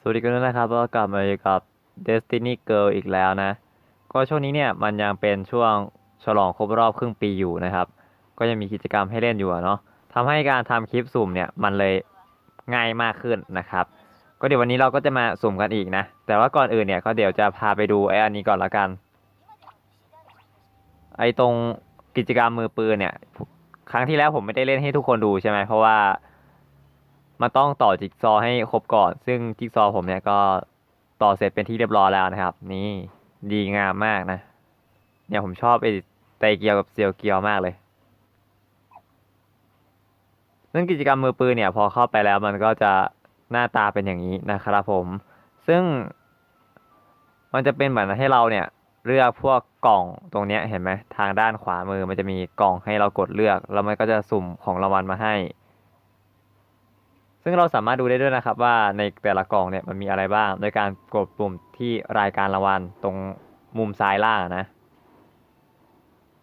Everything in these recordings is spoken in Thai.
สวัสดีกันด้วยนะครับก็กลับมาอยู่กับ Destiny Girl อีกแล้วนะ ก็ช่วงนี้เนี่ยมันยังเป็นช่วงฉลองครบรอบครึ่งปีอยู่นะครับ ก็ยังมีกิจกรรมให้เล่นอยู่เนาะทำให้การทำคลิปสุ่มเนี่ยมันเลยง่ายมากขึ้นนะครับ ก็เดี๋ยววันนี้เราก็จะมาสุ่มกันอีกนะ แต่ว่าก่อนอื่นเนี่ยก็เดี๋ยวจะพาไปดูไอ้อันนี้ก่อนละกัน ไอ้ตรงกิจกรรมมือปืนเนี่ย ครั้งที่แล้วผมไม่ได้เล่นให้ทุกคนดูใช่ไหมเพราะว่า มันต้องต่อจิ๊กซอให้ครบก่อน ซึ่งจิ๊กซอผมเนี่ยก็ต่อเสร็จเป็นที่เรียบร้อยแล้วนะครับ นี่ดีงามมากนะ เนี่ยผมชอบไอ้ไตเกียวกับเซียวเกียวมากเลยซึ่งกิจกรรมมือปืนเนี่ยพอเข้าไปแล้วมันก็จะหน้าตาเป็นอย่างนี้นะครับผม ซึ่ง มันจะเป็นเหมือนให้เราเนี่ย เลือกพวกกล่องตรงเนี้ยเห็นไหมทางด้านขวามือมันจะมีกล่องให้เรากดเลือก แล้วมันก็จะสุ่มของรางวัลมาให้ ซึ่งเราสามารถดูได้ด้วยนะครับว่าในแต่ละกล่องเนี่ยมันมีอะไรบ้าง โดยการกดปุ่มที่รายการรางวัลตรงมุมซ้ายล่างนะ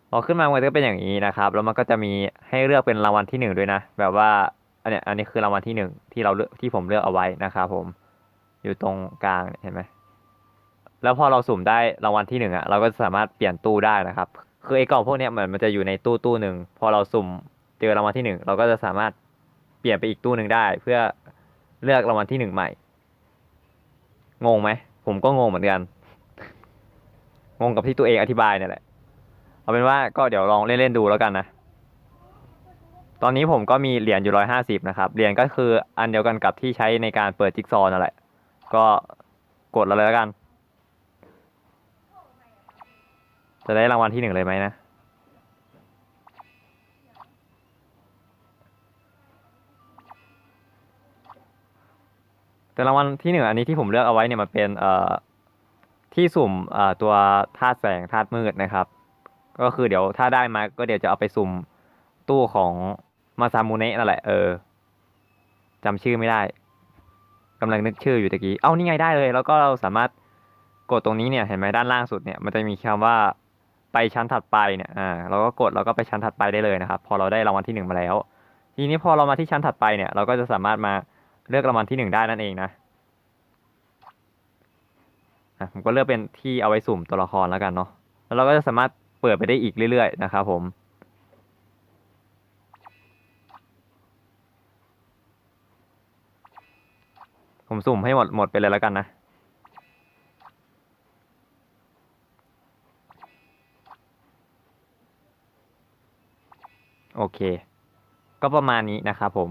พอขึ้นมามันก็เป็นอย่างนี้นะครับ แล้วมันก็จะมีให้เลือกเป็นรางวัลที่หนึ่งด้วยนะ แบบว่าอันเนี้ยอันนี้คือรางวัลที่หนึ่งที่เราเลือกที่ผมเลือกเอาไว้นะครับผมอยู่ตรงกลางเนี่ยเห็นไหมแล้วพอเราสุ่มได้รางวัลที่หนึ่งอะเราก็สามารถเปลี่ยนตู้ได้นะครับคือไอ้กล่องพวกเนี้ยเหมือนมันจะอยู่ในตู้ตู้หนึ่งพอเราสุ่มเจอรางวัลที่หนึ่งเราก็จะสามารถ ปลี่ยนไปอีกตู้หนึ่งได้ เพื่อเลือกรางวัลที่หนึ่งใหม่ งงไหม ผมก็งงเหมือนกัน งงกับที่ตัวเองอธิบายเนี่ยแหละ เอาเป็นว่าก็เดี๋ยวลองเล่นๆดูแล้วกันนะ ตอนนี้ผมก็มีเหรียญอยู่ร้อยห้าสิบนะครับ เหรียญก็คืออันเดียวกันกับที่ใช้ในการเปิดจิ๊กซอว์นั่นแหละ ก็กดเราเลยแล้วกัน จะได้รางวัลที่หนึ่งเลยไหมนะ แต่รางวัลที่หนึ่งอันนี้ที่ผมเลือกเอาไว้เนี่ยมันเป็นเอ่อที่สุ่มเอ่อตัวธาตุแสงธาตุมืดนะครับ ก็คือเดี๋ยวถ้าได้มาก็เดี๋ยวจะเอาไปสุ่มตู้ของมาซามูเนะนั่นแหละเออจำชื่อไม่ได้กำลังนึกชื่ออยู่ตะกี้ เอ้านี่ไงได้เลย แล้วก็เราสามารถกดตรงนี้เนี่ยเห็นไหมด้านล่างสุดเนี่ยมันจะมีคำว่าไปชั้นถัดไปเนี่ย อ่า เราก็กดเราก็ไปชั้นถัดไปได้เลยนะครับ พอเราได้รางวัลที่หนึ่งมาแล้ว ทีนี้พอเรามาที่ชั้นถัดไปเนี่ย เราก็จะสามารถมา เลือกรางวัลที่หนึ่งได้นั่นเองนะอะผมก็เลือกเป็นที่เอาไว้สุ่มตัวละครแล้วกันเนาะแล้วเราก็จะสามารถเปิดไปได้อีกเรื่อยๆนะครับผมผมสุ่มให้หมดหมดไปเลยแล้วกันนะ โอเค ก็ประมาณนี้นะครับผม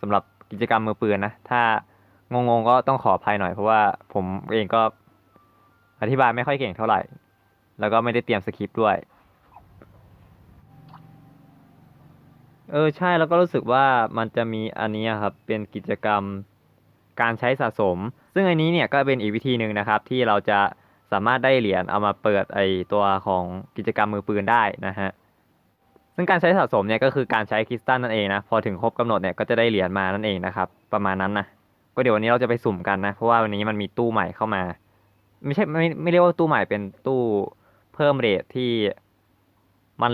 สำหรับ กิจกรรมมือปืนนะ ถ้างงๆก็ต้องขออภัยหน่อยเพราะว่าผมเองก็อธิบายไม่ค่อยเก่งเท่าไหร่ แล้วก็ไม่ได้เตรียมสคริปต์ด้วย เออใช่แล้วก็รู้สึกว่ามันจะมีอันนี้ครับเป็นกิจกรรมการใช้สะสม ซึ่งอันนี้เนี่ยก็เป็นอีกวิธีหนึ่งนะครับ ที่เราจะสามารถได้เหรียญเอามาเปิดไอตัวของกิจกรรมมือปืนได้นะฮะ ซึ่งการใช้สะสมเนี่ยก็คือการใช้คริสตัลนั่นเองนะ พอถึงครบกำหนดเนี่ยก็จะได้เหรียญมานั่นเองนะครับ ประมาณนั้นนะ ก็เดี๋ยววันนี้เราจะไปสุ่มกันนะ เพราะว่าวันนี้มันมีตู้ใหม่เข้ามา ไม่ใช่ไม่ไม่เรียกว่าตู้ใหม่เป็นตู้เพิ่มเรทที่มัน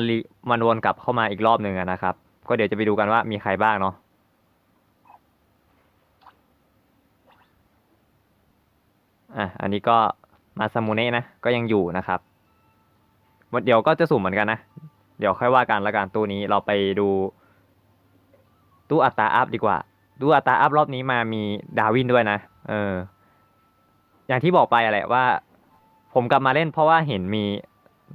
มันวนกลับเข้ามาอีกรอบหนึ่งนะครับ ก็เดี๋ยวจะไปดูกันว่ามีใครบ้างเนาะอะอันนี้ก็มาซามูเนะนะ ก็ยังอยู่นะครับวันเดี๋ยวก็จะสุ่มเหมือนกันนะ เดี๋ยวค่อยว่ากันละกันตู้นี้เราไปดูตู้อัตราอัพดีกว่าดูอัตราอัพรอบนี้มามีดาวินด้วยนะ เออ อย่างที่บอกไปอะแหละว่า ผมกลับมาเล่นเพราะว่าเห็นมี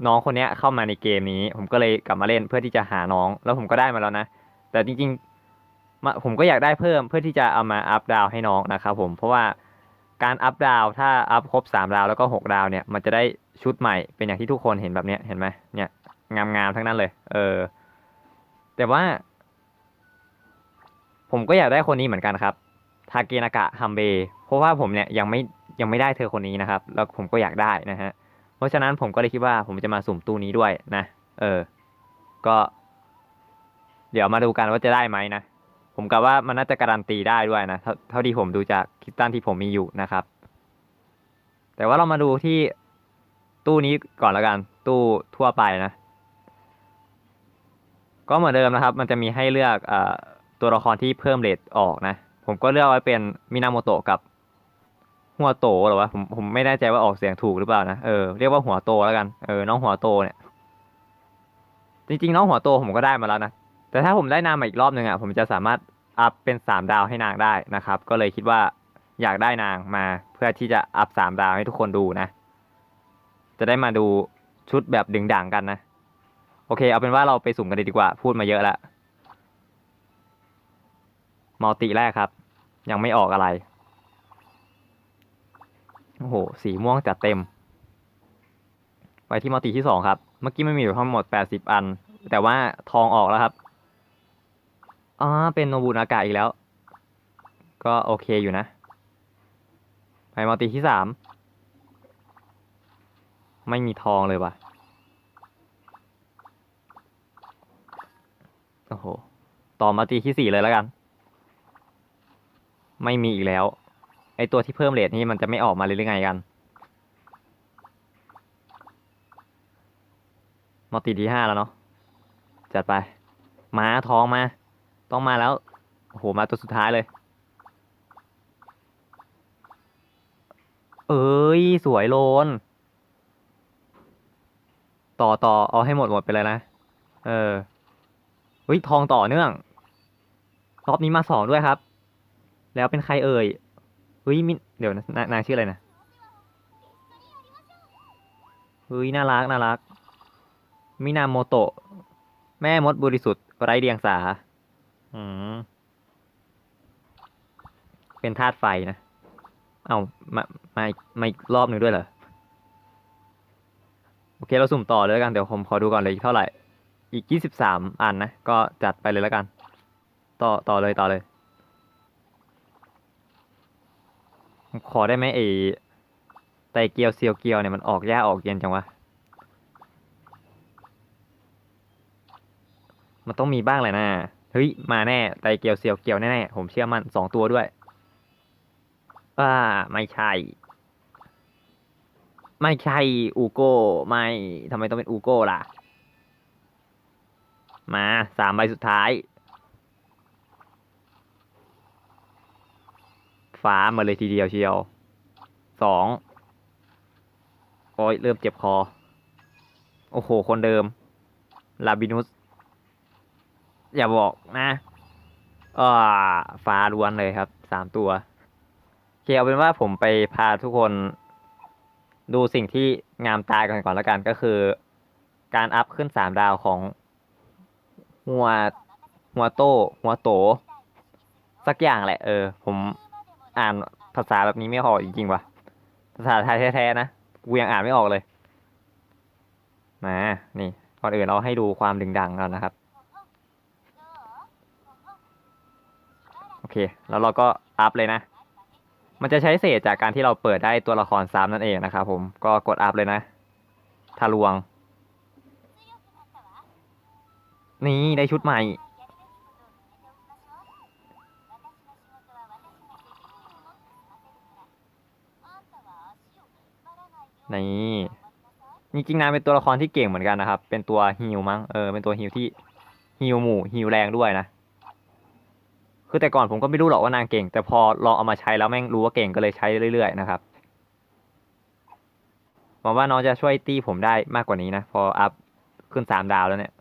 น้องคนเนี้ยเข้ามาในเกมนี้ ผมก็เลยกลับมาเล่นเพื่อที่จะหาน้อง แล้วผมก็ได้มาแล้วนะ แต่จริงๆมาผมก็อยากได้เพิ่มเพื่อที่จะเอามาอัพดาวให้น้องนะครับผมเพราะว่าการอัพดาวถ้าอัพครบสามดาวแล้วก็หกดาวเนี่ยมันจะได้ชุดใหม่เป็นอย่างที่ทุกคนเห็นแบบเนี้ยเห็นไหมเนี่ย งามๆทั้งนั้นเลย เออ แต่ว่า ผมก็อยากได้คนนี้เหมือนกันครับทาเกนากะฮัมเบเพราะว่าผมเนี่ยยังไม่ยังไม่ได้เธอคนนี้นะครับ แล้วผมก็อยากได้นะฮะ เพราะฉะนั้นผมก็เลยคิดว่าผมจะมาสุ่มตู้นี้ด้วยนะ เออ ก็ เดี๋ยวมาดูกันว่าจะได้ไหมนะ ผมกะว่ามันน่าจะการันตีได้ด้วยนะ เท่าที่ผมดูจากคริสตันที่ผมมีอยู่นะครับ แต่ว่าเรามาดูที่ตู้นี้ก่อนแล้วกัน ตู้ทั่วไปนะ ก็เหมือนเดิมนะครับ มันจะมีให้เลือกอตัวละครที่เพิ่มเรทออกนะ ผมก็เลือกไว้เป็นมินาโมโตะกับหัวโตหรอวะผมผมไม่แน่ใจว่าออกเสียงถูกหรือเปล่านะเออเรียกว่าหัวโตแล้วกันเออน้องหัวโตเนี่ย จริงๆ น้องหัวโตผมก็ได้มาแล้วนะแต่ถ้าผมได้นางมาอีกรอบหนึ่งอะผมจะสามารถอัพเป็นสามดาวให้นางได้นะครับ ก็เลยคิดว่าอยากได้นางมาเพื่อที่จะอัพสามดาวให้ทุกคนดูนะ จะได้มาดูชุดแบบดึงด่างกันนะ อเคเอาเป็นว่าเราไปสุ่มกันเลยดีกว่า พูดมาเยอะแล้วมัลติแรกครับ ยังไม่ออกอะไร โอ้โห สีม่วงจัดเต็ม ไปที่มัลติที่สองครับ เมื่อกี้ไม่มีอยู่ทั้งหมดแปดสิบอัน แต่ว่าทองออกแล้วครับอ๋อเป็นโนบุนากาอีกแล้ว ก็โอเคอยู่นะ ไปมัลติที่สาม ไม่มีทองเลยว่ะ โอ้โห ต่อมาตีที่สี่เลยแล้วกัน ไม่มีอีกแล้ว ไอตัวที่เพิ่มเรทนี่มันจะไม่ออกมาเลยหรือไงกัน มาตีที่ห้าแล้วเนาะ จัดไปมาทองมา ต้องมาแล้ว โอ้โห มาตัวสุดท้ายเลย เอ้ย สวยโลน ต่อต่อเอาให้หมดหมดไปเลยนะ เออ เฮ้ยทองต่อเนื่องรอบนี้มาสองด้วยครับ แล้วเป็นใครเอ่ยเฮ้ยมินเดี๋ยวนะนานางชื่ออะไรนะเฮ้ยน่ารักน่ารัก มินาโมโตะ แม่มดบริสุทธิ์ไร้เดียงสาอืมเป็นธาตุไฟนะ เอามามาอีมาอีกรอบหนึ่งด้วยเหรอ โอเคเราสุ่มต่อเลยกัน เดี๋ยวผมขอดูก่อนเลยเท่าไหร่ อีกยี่สิบสามอันนะ ก็จัดไปเลยแล้วกัน ต่อต่อเลยต่อเลย ขอได้ไหมไอ้ไตเกียวเซียวเกียวเนี่ยมันออกยากออกเย็นจังวะ มันต้องมีบ้างแหละนะเฮ้ย มาแน่ไตเกียวเซียวเกียวแน่ๆผมเชื่อมันสองตัวด้วยอ่าไม่ใช่ ไม่ใช่อูโก้ไม่ทำไมต้องเป็นอูโก้ล่ะ มาสามใบสุดท้าย ฟ้ามาเลยทีเดียวเชียวสองโอ้ยเริ่มเจ็บคอ โอ้โห คนเดิม ลาบินุส อย่าบอกนะอ่าฟ้าล้วนเลยครับสามตัวเคเอาเป็นว่าผมไปพาทุกคนดูสิ่งที่งามตากันก่อนแล้วกันก็คือ การอัพขึ้นสามดาวของ หัวหัวโตหัวโต สักอย่างแหละ เออ ผมอ่านภาษาแบบนี้ไม่ออกจริงๆว่ะ ภาษาไทยแท้ๆนะ กูยังอ่านไม่ออกเลย มา นี่ก่อนอื่นเราให้ดูความดึงดังก่อนนะครับ โอเค แล้วเราก็อัพเลยนะ มันจะใช้เศษจากการที่เราเปิดได้ตัวละครซ้ำนั่นเองนะครับผม ก็กดอัพเลยนะทะลวง นี่ได้ชุดใหม่ นี่จริงๆนางเป็นตัวละครที่เก่งเหมือนกันนะครับ เป็นตัวฮิวมั้ง เออ เป็นตัวฮิวที่ฮิวหมู่ฮิวแรงด้วยนะ คือแต่ก่อนผมก็ไม่รู้หรอกว่านางเก่ง แต่พอลองเอามาใช้แล้วแม่งรู้ว่าเก่งก็เลยใช้เรื่อยๆนะครับ หวังว่าน้องจะช่วยตีผมได้มากกว่านี้นะ พออัพขึ้นสามดาวแล้วเนี่ย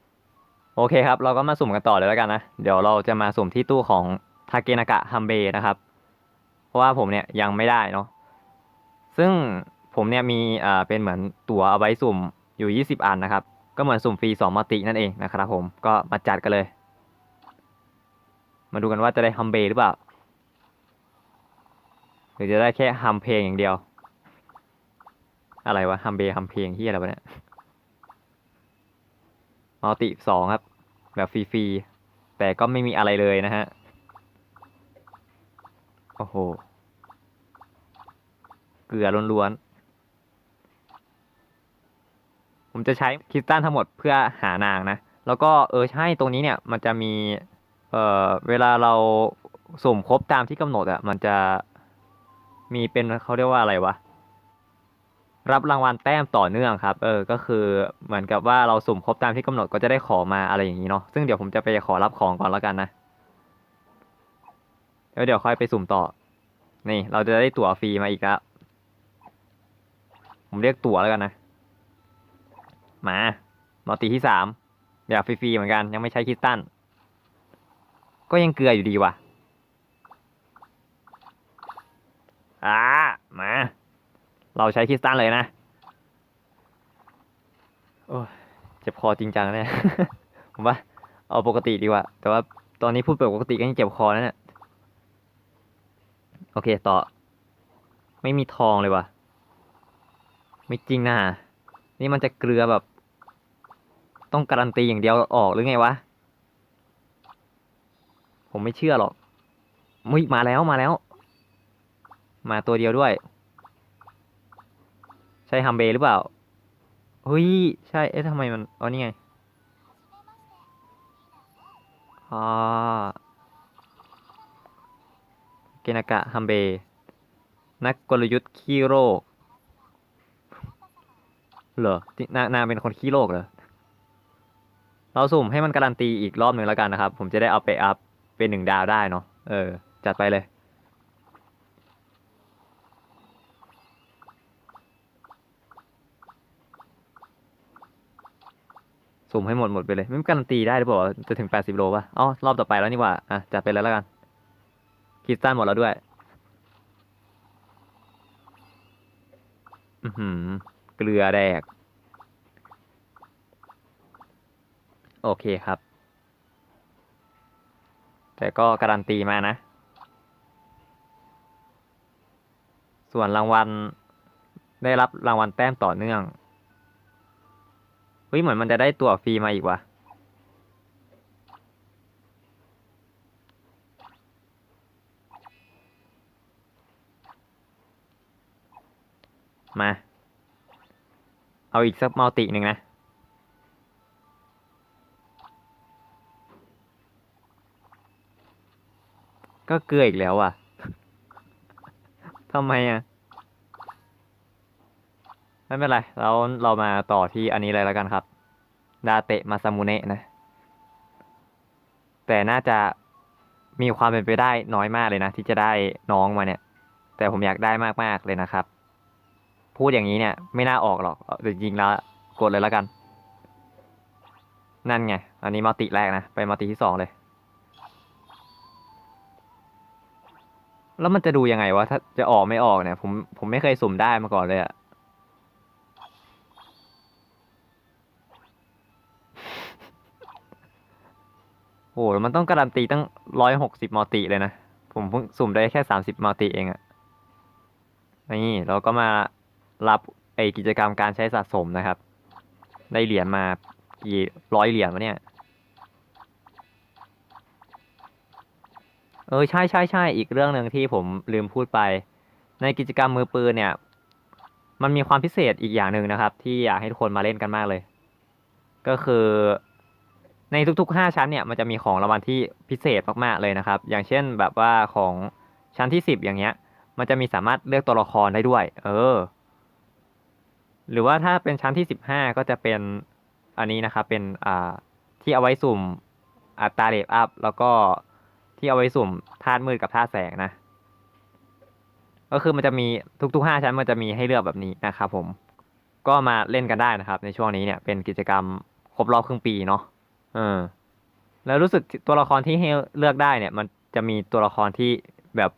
โอเคครับ เราก็มาสุ่มกันต่อเลยแล้วกันนะ เดี๋ยวเราจะมาสุ่มที่ตู้ของทาเกนากะฮัมเบนะครับ เพราะว่าผมเนี่ยยังไม่ได้เนาะ ซึ่งผมเนี่ยมีอ่าเป็นเหมือนตั๋วเอาไว้สุ่มอยู่ 20 อันนะครับ ก็เหมือนสุ่มฟรี2มัตินั่นเองนะครับผม ก็มาจัดกันเลย มาดูกันว่าจะได้ฮัมเบหรือเปล่า หรือจะได้แค่ฮัมเพลงอย่างเดียว อะไรวะฮัมเบฮัมเพลงที่อะไรวะเนี่ย มัลติสองครับ แบบฟรีๆ แต่ก็ไม่มีอะไรเลยนะฮะ โอ้โห เกลือล้วนๆ ผมจะใช้คริสตัลทั้งหมดเพื่อหานางนะ แล้วก็เออใช่ตรงนี้เนี่ย มันจะมี เอ่อ เวลาเราสุ่มครบตามที่กำหนดอะมันจะมีเป็นเขาเรียกว่าอะไรวะ รับรางวัลแต้มต่อเนื่องครับ เออ ก็คือเหมือนกับว่าเราสุ่มครบตามที่กำหนดก็จะได้ขอมาอะไรอย่างนี้เนาะ ซึ่งเดี๋ยวผมจะไปขอรับของก่อนแล้วกันนะ แล้วเดี๋ยวค่อยไปสุ่มต่อ นี่ เราจะได้ตั๋วฟรีมาอีกแล้ว ผมเรียกตั๋วแล้วกันนะ มามัลติที่สามอยากฟรีๆเหมือนกัน ยังไม่ใช้คิสตัน ก็ยังเกลืออยู่ดีว่ะ อ่า มา เราใช้คริสตันเลยนะ โอ้เจ็บคอจริงจังเนี่ย ผมว่า เอาปกติดีกว่า แต่ว่าตอนนี้พูดแบบปกติก็ยังเจ็บคอนะเนี่ย โอเคต่อ ไม่มีทองเลยว่ะ ไม่จริงนะ นี่มันจะเกลือแบบ ต้องการันตีอย่างเดียวออกหรือไงวะ ผมไม่เชื่อหรอกมุ้ยมาแล้วมาแล้ว มาตัวเดียวด้วย ช่ฮัมเบหรือเปล่า เฮ้ย ใช่ เอ๊ะทำไมมัน อ๋อ นี่ไงอ่าเกนากะฮัมเบนักกลยุทธ์ขี้โรค เหรอ นางนางเป็นคนขี้โรคเหรอ เราสุ่มให้มันการันตีอีกรอบหนึ่งแล้วกันนะครับ ผมจะได้เอาไปอัพเป็นหนึ่งดาวได้เนาะ เออ จัดไปเลย สุ่มให้หมดหมดไปเลย ไม่การันตีได้หรือเปล่าจะถึงแปดสิบโลป่ะอ๋อรอบต่อไปแล้วนี่หว่าอะจัดไปเลยแล้วกันคริสตันหมดแล้วด้วย อือหือ เกลือแดก โอเคครับ แต่ก็การันตีมานะ ส่วนรางวัลได้รับรางวัลแต้มต่อเนื่อง ฮ้ยเหมือนมันจะได้ตั๋วฟรีมาอีกว่ะมา เอาอีกสักมัลติหนึ่งนะ ก็เกลืออีกแล้วอะ ทำไมอะ ไม่เป็นไรเราเรามาต่อที่อันนี้เลยแล้วกันครับ ดาเตะมาซามุเนะนะ แต่น่าจะมีความเป็นไปได้น้อยมากเลยนะ ที่จะได้น้องมาเนี่ย แต่ผมอยากได้มากๆเลยนะครับ พูดอย่างนี้เนี่ย ไม่น่าออกหรอกจริงๆแล้วกดเลยแล้วกัน นั่นไง อันนี้มัลติแรกนะ ไปมัลติที่สองเลย แล้วมันจะดูยังไงวะถ้าจะออกไม่ออกเนี่ย ผมผมไม่เคยสุ่มได้มาก่อนเลยอะ โอ้โหมันต้องการันตีตั้งร้อยหกสิบมัลติเลยนะ ผมเพิ่งสุ่มได้แค่สามสิบมัลติเองอะนี่เราก็มารับไอกิจกรรมการใช้สะสมนะครับ ได้เหรียญมากี่ร้อยเหรียญวะเนี่ย เออใช่ใช่ใช่อีกเรื่องหนึ่งที่ผมลืมพูดไป ในกิจกรรมมือปืนเนี่ย มันมีความพิเศษอีกอย่างหนึ่งนะครับ ที่อยากให้ทุกคนมาเล่นกันมากเลย ก็คือ ในทุกๆ 5 ชั้นเนี่ยมันจะมีของรางวัลที่พิเศษมากๆเลยนะครับ อย่างเช่นแบบว่าของชั้นที่ 10 อย่างเงี้ย มันจะมีสามารถเลือกตัวละครได้ด้วย เออ หรือว่าถ้าเป็นชั้นที่ 15 ก็จะเป็นอันนี้นะครับ เป็นอ่าที่เอาไว้สุ่มอัตราเรทอัพแล้วก็ที่เอาไว้สุ่มธาตุมืดกับธาตุแสงนะ ก็คือมันจะมีทุกๆ 5 ชั้นมันจะมีให้เลือกแบบนี้นะครับผม ก็มาเล่นกันได้นะครับ ในช่วงนี้เนี่ยเป็นกิจกรรมครบรอบครึ่งปีเนาะ เออ แล้วรู้สึกตัวละครที่ให้เลือกได้เนี่ย มันจะมีตัวละครที่แบบ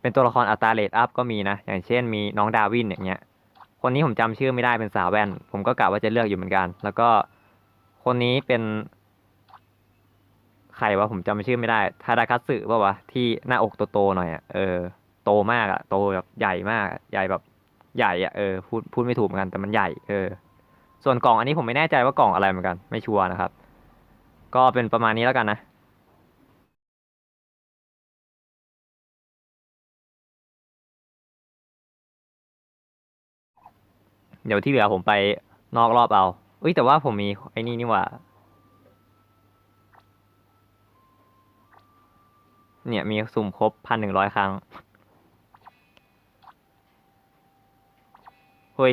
เป็นตัวละครอัตราเรทอัพก็มีนะ อย่างเช่นมีน้องดาวินอย่างเงี้ย คนนี้ผมจำชื่อไม่ได้เป็นสาวแว่น ผมก็กะว่าจะเลือกอยู่เหมือนกัน แล้วก็คนนี้เป็น ใครวะผมจำชื่อไม่ได้ทาดาคัตสึป่าวะที่หน้าอกโตๆหน่อยอะเออโตมากอะโตแบบใหญ่มาก ใหญ่แบบใหญ่อะเออพูดพูดไม่ถูกเหมือนกันแต่มันใหญ่ เออ ส่วนกล่องอันนี้ผมไม่แน่ใจว่ากล่องอะไรเหมือนกัน ไม่ชัวร์นะครับ ก็เป็นประมาณนี้แล้วกันนะเดี๋ยวที่เหลือผมไปนอกรอบเอาเอ้ยแต่ว่าผมมีไอ้นี่นี่ว่า เนี่ยมีสุ่มครบพันหนึ่งร้อยครั้ง เฮ้ย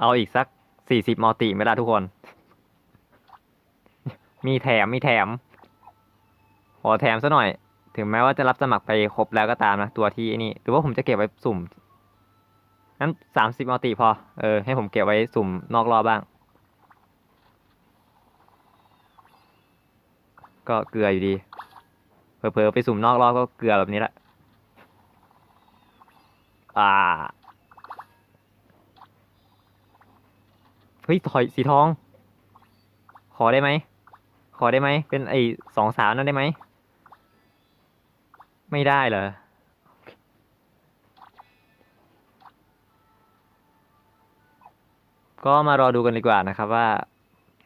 เอาอีกสักสี่สิบมัลติไหมล่ะทุกคน มีแถมมีแถมขอแถมซะหน่อย ถึงแม้ว่าจะรับสมัครไปครบแล้วก็ตามนะ ตัวที่นี่หรือว่าผมจะเก็บไว้สุ่มงั้นสามสิบมัลติพอ เออ ให้ผมเก็บไว้สุ่มนอกรอบบ้าง ก็เกลืออยู่ดี เผลอๆไปสุ่มนอกรอบก็เกลือแบบนี้แหละ อ่า เฮ้ยถอยสีทอง ขอได้ไหม ขอได้ไหม เป็นไอ้สองสาวนั่นได้ไหม ไม่ได้เหรอ ก็มารอดูกันดีกว่านะครับว่า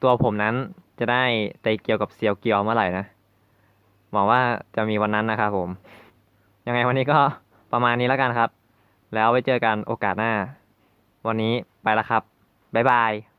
ตัวผมนั้นจะได้ไตเกียวกับเซียวเกียวเมื่อไหร่นะหวังว่าจะมีวันนั้นนะครับผม ยังไงวันนี้ก็ประมาณนี้แล้วกันครับ แล้วไว้เจอกันโอกาสหน้า วันนี้ไปแล้วครับ บ๊ายบาย